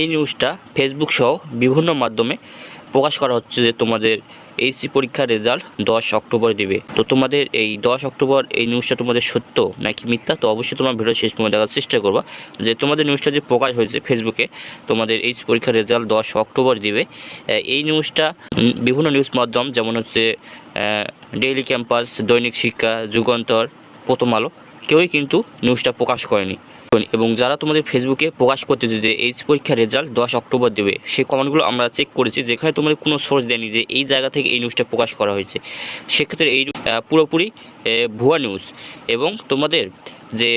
এই নিউজটা ফেসবুক সহ বিভিন্ন মাধ্যমে প্রকাশ করা হচ্ছে যে তোমাদের এইচসি পরীক্ষার রেজাল্ট দশ অক্টোবর দেবে। তো তোমাদের এই দশ অক্টোবর এই নিউজটা তোমাদের সত্য নাকি মিথ্যা? তো অবশ্যই তোমার ভিডিও শেষ পর্যন্ত দেখার চেষ্টা করবা। যে তোমাদের নিউজটা যে প্রকাশ হয়েছে ফেসবুকে তোমাদের এইচ পরীক্ষার রেজাল্ট দশ অক্টোবর দিবে। এই নিউজটা বিভিন্ন নিউজ মাধ্যম যেমন হচ্ছে ডেইলি ক্যাম্পাস দৈনিক শিক্ষা, যুগান্তর, প্রথম আলো কেউই কিন্তু নিউজটা প্রকাশ করেনি। এবং যারা তোমাদের ফেসবুকে প্রকাশ করতে যে এইচ পরীক্ষার রেজাল্ট দশ অক্টোবর দেবে, সেই কমেন্টগুলো আমরা চেক করেছি, যেখানে তোমাদের কোনো সোর্স দেয়নি যে এই জায়গা থেকে এই নিউজটা প্রকাশ করা হয়েছে। সেক্ষেত্রে এই পুরোপুরি ভুয়া নিউজ এবং তোমাদের যে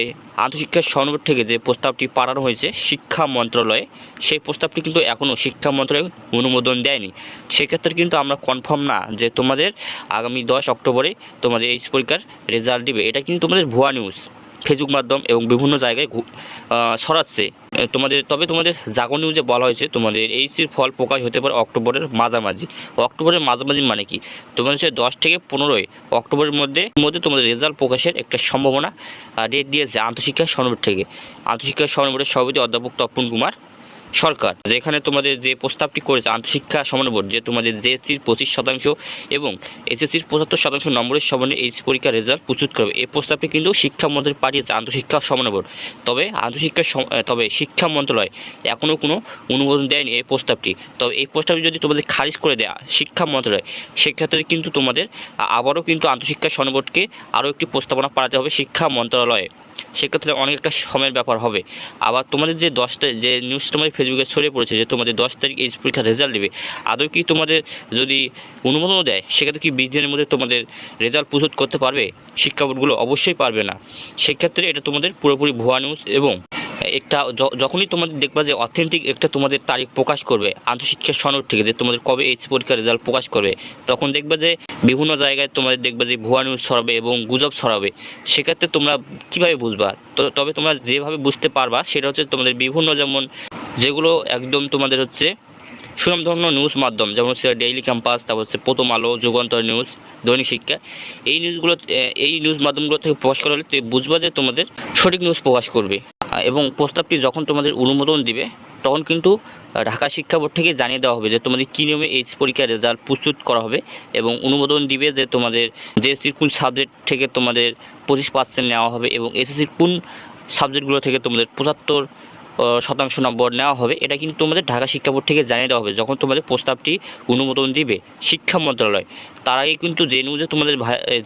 আন্তঃশিক্ষা সনবর থেকে যে প্রস্তাবটি পাঠানো হয়েছে, শিক্ষা মন্ত্রণালয়ে সেই প্রস্তাবটি কিন্তু এখনও শিক্ষা মন্ত্রণালয় অনুমোদন দেয়নি। সেক্ষেত্রে কিন্তু আমরা কনফার্ম না যে তোমাদের আগামী দশ অক্টোবরে তোমাদের এইচ পরীক্ষার রেজাল্ট দিবে। এটা কিন্তু তোমাদের ভুয়া নিউজ ফেসবুক মাধ্যম এবং বিভিন্ন জায়গায় ছড়াচ্ছে। তোমাদের তবে তোমাদের জাগো নিউজে বলা হয়েছে তোমাদের এইচসির ফল প্রকাশ হতে পারে অক্টোবরের মাঝামাঝি। অক্টোবরের মাঝামাঝি মানে কি? তোমাদের সে দশ থেকে পনেরোই অক্টোবরের মধ্যে মধ্যে তোমাদের রেজাল্ট প্রকাশের একটা সম্ভাবনা ডেট দিয়েছে আন্তঃশিক্ষা সনবর থেকে। আন্তঃশিক্ষা সনবরের সভাপতি অধ্যাপক তপন কুমার সরকার, যেখানে তোমাদের যে প্রস্তাবটি করেছে আন্তঃশিক্ষা সমন্বয় বোর্ড, যে তোমাদের জেএসসির পঁচিশ শতাংশ এবং এসএসসির পঁচাত্তর শতাংশ নম্বরের সমন্বয়ে এইচ পরীক্ষার রেজাল্ট প্রস্তুত করবে। এই প্রস্তাবটি কিন্তু শিক্ষা মন্ত্রী পাঠিয়েছে আন্তঃশিক্ষা সমন্বয় বোর্ড। তবে আন্তঃশিক্ষা তবে শিক্ষা মন্ত্রণালয় এখনও কোনো অনুমোদন দেয়নি এই প্রস্তাবটি। তবে এই প্রস্তাবটি যদি তোমাদের খারিজ করে দেয় শিক্ষা মন্ত্রণালয়, সেক্ষেত্রে কিন্তু তোমাদের আবারও কিন্তু আন্তঃশিক্ষা সনবোর্ডকে আরও একটি প্রস্তাবনা পাঠাতে হবে শিক্ষা মন্ত্রণালয়ে। সেক্ষেত্রে অনেকটা সময়ের ব্যাপার হবে। আবার তোমাদের যে দশটা যে নিউজ তোমাদের ফেসবুকে ছড়িয়ে পড়েছে যে তোমাদের দশ তারিখ এই পরীক্ষার রেজাল্ট দেবে, আদৌ কি তোমাদের যদি অনুমোদনও দেয়, সেক্ষেত্রে কি বিশ দিনের মধ্যে তোমাদের রেজাল্ট প্রস্তুত করতে পারবে? শিক্ষা বোর্ডগুলো অবশ্যই পারবে না। সেক্ষেত্রে এটা তোমাদের পুরোপুরি ভুয়া নিউজ এবং একটা যখনই তোমাদের দেখবা যে অথেন্টিক একটা তোমাদের তারিখ প্রকাশ করবে আন্তঃশিক্ষা সনদ থেকে যে তোমাদের কবে এইচ পরীক্ষার রেজাল্ট প্রকাশ করবে, তখন দেখবে যে বিভিন্ন জায়গায় তোমাদের দেখবে যে ভুয়া নিউজ ছড়াবে এবং গুজব ছড়াবে। সেক্ষেত্রে তোমরা কীভাবে বুঝবা? তবে তোমরা যেভাবে বুঝতে পারবা, সেটা হচ্ছে তোমাদের বিভিন্ন যেমন যেগুলো একদম তোমাদের হচ্ছে সুনামধন্য নিউজ মাধ্যম, যেমন হচ্ছে ডেইলি ক্যাম্পাস তারপর হচ্ছে প্রথম আলো, যুগান্তর নিউজ দৈনিক শিক্ষা, এই নিউজগুলো এই নিউজ মাধ্যমগুলো থেকে প্রকাশ করা হলে বুঝবা যে তোমাদের সঠিক নিউজ প্রকাশ করবে। এবং প্রস্তাবটি যখন তোমাদের অনুমোদন দিবে, তখন কিন্তু ঢাকা শিক্ষা বোর্ড থেকে জানিয়ে দেওয়া হবে যে তোমাদের কী নিয়মে এইচ পরীক্ষার রেজাল্ট প্রস্তুত করা হবে এবং অনুমোদন দিবে যে তোমাদের জেএসসির কোন সাবজেক্ট থেকে তোমাদের পঁচিশ পার্সেন্ট নেওয়া হবে এবং এসএসসির কোন সাবজেক্টগুলো থেকে তোমাদের পঁচাত্তর শতাংশ নম্বর নেওয়া হবে। এটা কিন্তু তোমাদের ঢাকা শিক্ষা বোর্ড থেকে জানিয়ে দেওয়া হবে, যখন তোমাদের প্রস্তাবটি অনুমোদন দিবে শিক্ষা মন্ত্রণালয়। তার আগে কিন্তু যে নিউজে তোমাদের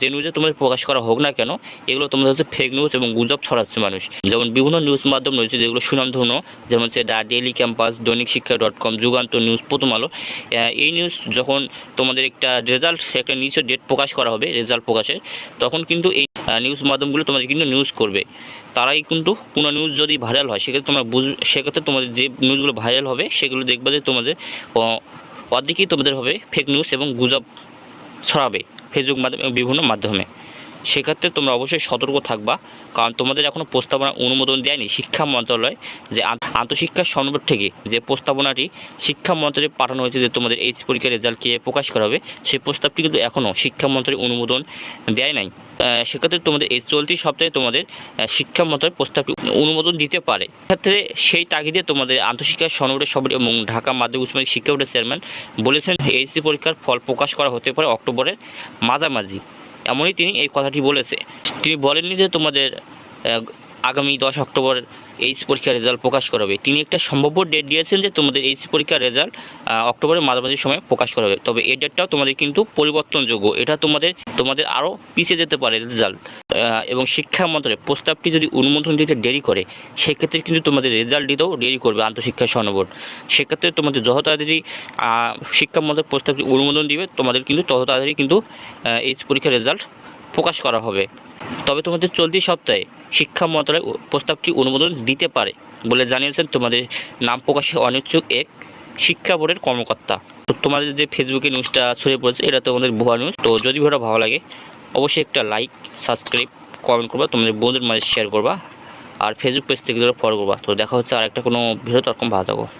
যে নিউজে তোমাদের প্রকাশ করা হোক না কেন, এগুলো তোমাদের হচ্ছে ফেক নিউজ এবং গুজব ছড়াচ্ছে মানুষ। যেমন বিভিন্ন নিউজ মাধ্যম রয়েছে, যেগুলো সুনামধন্য, যেমন হচ্ছে দ্য ডেইলি ক্যাম্পাস দৈনিক শিক্ষা ডট কম যুগান্ত নিউজ প্রথম আলো। এই নিউজ যখন তোমাদের একটা রেজাল্ট একটা নিউজের ডেট প্রকাশ করা হবে রেজাল্ট প্রকাশের, তখন কিন্তু এই নিউজ মাধ্যমগুলো তোমাদের কিন্তু নিউজ করবে। তারাই কিন্তু কোনো নিউজ যদি ভাইরাল হয়, সেক্ষেত্রে তোমরা বুঝ, সেক্ষেত্রে তোমাদের যে নিউজগুলো ভাইরাল হবে, সেগুলো দেখবে যে তোমাদের অর্ধেকেই তোমাদের হবে ফেক নিউজ এবং গুজব ছড়াবে ফেসবুক মাধ্যমে বিভিন্ন মাধ্যমে। সেক্ষেত্রে তোমরা অবশ্যই সতর্ক থাকবা। কারণ তোমাদের এখনও প্রস্তাবনা অনুমোদন দেয়নি শিক্ষা মন্ত্রণালয় যে আন্ত- আন্তঃশিক্ষা সনবর থেকে যে প্রস্তাবনাটি শিক্ষা মন্ত্রণালয়ে পাঠানো হয়েছে যে তোমাদের এইচ পরীক্ষার রেজাল্ট রেজাল্টকে প্রকাশ করা হবে, সেই প্রস্তাবটি কিন্তু এখনও শিক্ষা মন্ত্রণালয় অনুমোদন দেয় নাই। সেক্ষেত্রে তোমাদের এই চলতি সপ্তাহে তোমাদের শিক্ষা মন্ত্রণালয় প্রস্তাবটি অনুমোদন দিতে পারে। ক্ষেত্রে সেই তাগিদে তোমাদের আন্তঃশিক্ষা সনবরের সভাপতি এবং ঢাকা মাধ্যমিক উচ্চ মাধ্যমিক শিক্ষা বোর্ডের চেয়ারম্যান বলেছেন এইচসি পরীক্ষার ফল প্রকাশ করা হতে পারে অক্টোবরের মাঝামাঝি। এমনই তিনি এই কথাটি বলেছে। তিনি বলেননি যে তোমাদের আগামী দশ অক্টোবর এইচ পরীক্ষার রেজাল্ট প্রকাশ করা হবে তিনি একটা সম্ভাব্য ডেট দিয়েছেন যে তোমাদের এইচ পরীক্ষার রেজাল্ট অক্টোবরের মাঝামাঝি সময় প্রকাশ করা হবে তবে এই ডেটটাও তোমাদের কিন্তু পরিবর্তনযোগ্য। এটা তোমাদের তোমাদের আরও পিছিয়ে যেতে পারে রেজাল্ট এবং শিক্ষা মন্ত্রণালয় প্রস্তাবটি যদি অনুমোদন দিতে দেরি করে, সেক্ষেত্রে কিন্তু তোমাদের রেজাল্ট দিতেও দেরি করবে আন্তঃশিক্ষা সনবোর্ড সেক্ষেত্রে তোমাদের যত তাড়াতাড়ি শিক্ষা মন্ত্রণালয় প্রস্তাবটি অনুমোদন দিবে, তোমাদের কিন্তু তত তাড়াতাড়ি কিন্তু এইচ পরীক্ষার রেজাল্ট প্রকাশ করা হবে। তবে তোমাদের চলতি সপ্তাহে শিক্ষা মন্ত্রণালয় প্রস্তাবটি অনুমোদন দিতে পারে বলে জানিয়েছেন তোমাদের নাম প্রকাশে অনিচ্ছুক এক শিক্ষা বোর্ডের কর্মকর্তা। তো তোমাদের যে ফেসবুকে নিউজটা ছড়িয়ে পড়েছে, এটা তোমাদের ভুয়া নিউজ তো যদি ভিডিওটা ভালো লাগে, অবশ্যই একটা লাইক সাবস্ক্রাইব কমেন্ট করবা, তোমাদের বন্ধুদের মাঝে শেয়ার করবা। আর ফেসবুক পেজ থেকে ফলো করবা। তো দেখা হচ্ছে আর একটা কোনো ভিডিও তখন ভালো থাকো।